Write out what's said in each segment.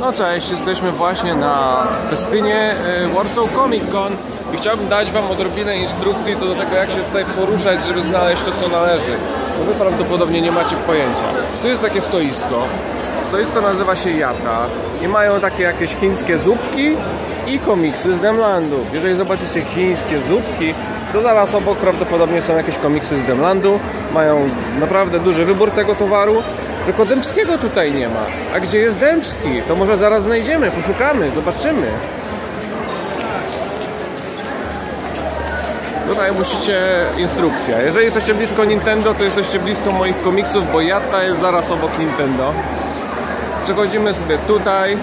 No cześć, jesteśmy właśnie na festynie y, Warsaw Comic Con i chciałbym dać Wam odrobinę instrukcji co do tego jak się tutaj poruszać, żeby znaleźć to co należy. Bo Wy prawdopodobnie nie macie pojęcia. Tu jest takie stoisko. Stoisko nazywa się Jata i mają takie jakieś chińskie zupki i komiksy z Demlandu. Jeżeli zobaczycie chińskie zupki, to zaraz obok prawdopodobnie są jakieś komiksy z Demlandu. Mają naprawdę duży wybór tego towaru. Tylko Dębskiego tutaj nie ma. A gdzie jest Dębski? To może zaraz znajdziemy, poszukamy, zobaczymy. Tutaj musicie instrukcja. Jeżeli jesteście blisko Nintendo, to jesteście blisko moich komiksów, bo Jatta jest zaraz obok Nintendo. Przechodzimy sobie tutaj.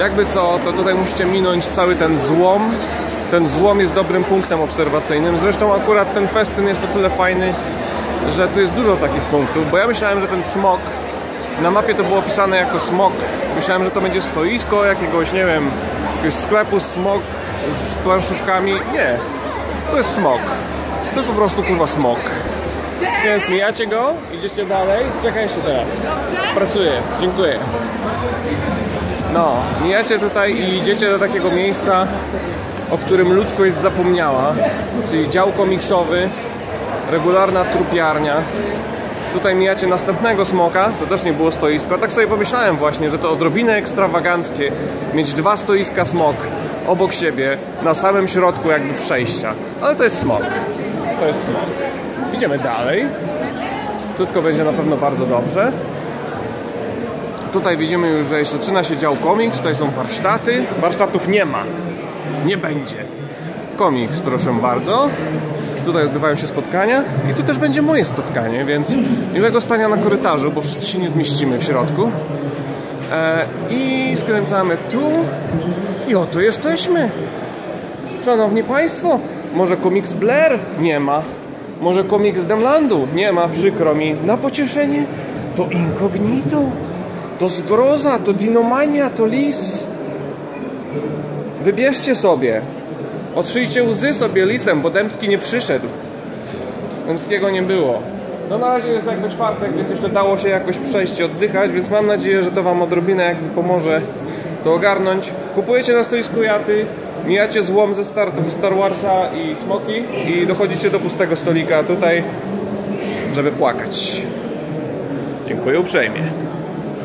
Jakby co, to tutaj musicie minąć cały ten złom. Ten złom jest dobrym punktem obserwacyjnym. Zresztą akurat ten festyn jest o tyle fajny, że tu jest dużo takich punktów, bo ja myślałem, że ten smok na mapie to było opisane jako smok. Myślałem, że to będzie stoisko jakiegoś, nie wiem, jakiegoś sklepu smok z planszuszkami. Nie, to jest smok. To jest po prostu kurwa smok. Więc mijacie go, idziecie dalej. Czekaj się teraz. Pracuję, dziękuję. No, mijacie tutaj i idziecie do takiego miejsca, o którym ludzkość zapomniała, czyli dział komiksowy, regularna trupiarnia. Tutaj mijacie następnego smoka, to też nie było stoisko. Tak sobie pomyślałem właśnie, że to odrobinę ekstrawaganckie mieć dwa stoiska smok obok siebie, na samym środku jakby przejścia. Ale to jest smok. To jest smok. Idziemy dalej. Wszystko będzie na pewno bardzo dobrze. Tutaj widzimy już, że zaczyna się dział komiks, tutaj są warsztaty. Warsztatów nie ma. Nie będzie. Komiks, proszę bardzo. Tutaj odbywają się spotkania i tu też będzie moje spotkanie, więc miłego stania na korytarzu, bo wszyscy się nie zmieścimy w środku. E, I skręcamy tu i oto jesteśmy. Szanowni Państwo, może komiks Blair? Nie ma. Może komiks Demlandu? Nie ma, przykro mi. Na pocieszenie to Incognito, to Zgroza, to Dinomania, to Lis. Wybierzcie sobie. Otrzyjcie łzy sobie lisem, bo Dębski nie przyszedł. Dębskiego nie było. No na razie jest jakby czwartek, więc jeszcze dało się jakoś przejść i oddychać, więc mam nadzieję, że to Wam odrobinę jakby pomoże to ogarnąć. Kupujecie na stoisku jaty, mijacie złom ze Star, Star Warsa i Smoki i dochodzicie do pustego stolika tutaj, żeby płakać. Dziękuję uprzejmie.